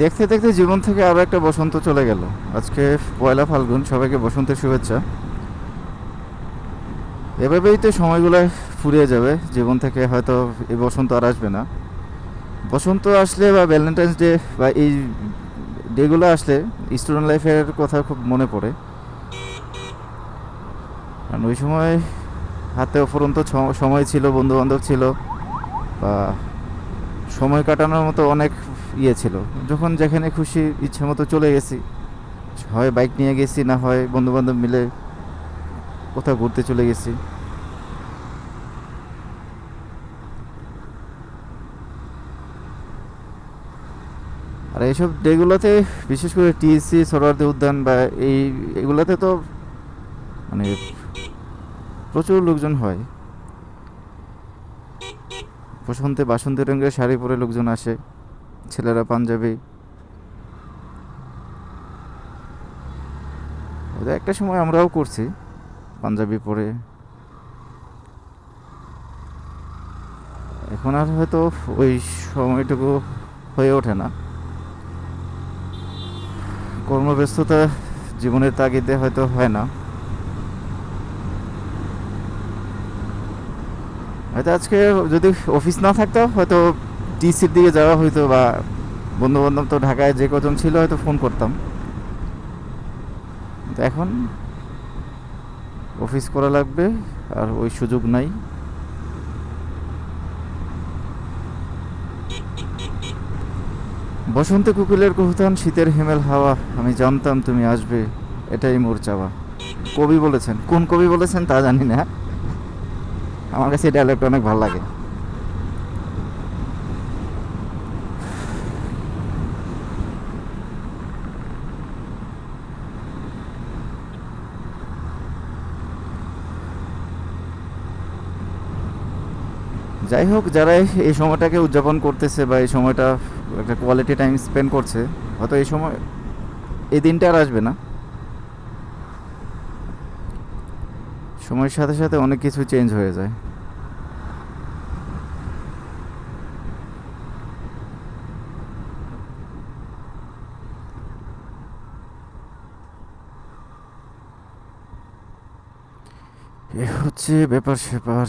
দেখতে দেখতে জীবন থেকে আরও একটা বসন্ত চলে গেল। আজকে পয়লা ফাল্গুন, সবাইকে বসন্তের শুভেচ্ছা। এভাবেই তো সময়গুলো ফুরিয়ে যাবে, জীবন থেকে হয়তো এই বসন্ত আর আসবে না। বসন্ত আসলে বা ভ্যালেন্টাইন্স ডে বা এই ডেগুলো আসলে স্টুডেন্ট লাইফের কথা খুব মনে পড়ে। কারণ ওই সময় হাতে অফুরন্ত সময় ছিল বন্ধু বান্ধব ছিল বা সময় কাটানোর মতো অনেক ইয়ে ছিল। যখন যেখানে খুশি ইচ্ছে মতো চলে গেছি। হয় বাইক নিয়ে গেছি, না হয় বন্ধু বান্ধব মিলে কোথাও ঘুরতে চলে গেছি। আর এইসব ডেগুলোতে বিশেষ করে টিএসসি সরোয়ার্দী উদ্যান বা এই, এগুলোতে তো মানে প্রচুর লোকজন হয়। বসন্তে বাসন্তী রঙের শাড়ি পরে লোকজন আসে। ছেলেরা পাঞ্জাবি। একটা সময় আমরাও করছি, পাঞ্জাবি পরে। এখন আর হয়তো ওই সময়টুকু হয়ে ওঠে না। কর্মব্যস্ততা জীবনের তাগিদে হয়তো হয় না। হয়তো আজকে যদি অফিস না থাকতো হয়তো টিসির দিকে যাওয়া হইতো বা বন্ধু বান্ধব তো ঢাকায় যে কজন ছিল হয়তো ফোন করতাম। কিন্তু এখন অফিস করা লাগবে আর ওই সুযোগ নাই। বসন্তে কুকুলের কুহুতান, শীতের হিমেল হাওয়া, আমি জানতাম তুমি আসবে, এটাই মোর চাওয়া। কবি বলেছেন, কোন কবি বলেছেন তা জানি না। আমার কাছে এই ডায়লগটা অনেক ভালো লাগে। যাই হোক, যারা এই সময়টাকে উদযাপন করতেছে বা এই সময়টা একটা কোয়ালিটি টাইম স্পেন্ড করছে, হয়তো এই সময়, এই দিনটা আর আসবে না। সময়ের সাথে সাথে অনেক কিছু চেঞ্জ হয়ে যায়। এ হচ্ছে ব্যাপার স্যাপার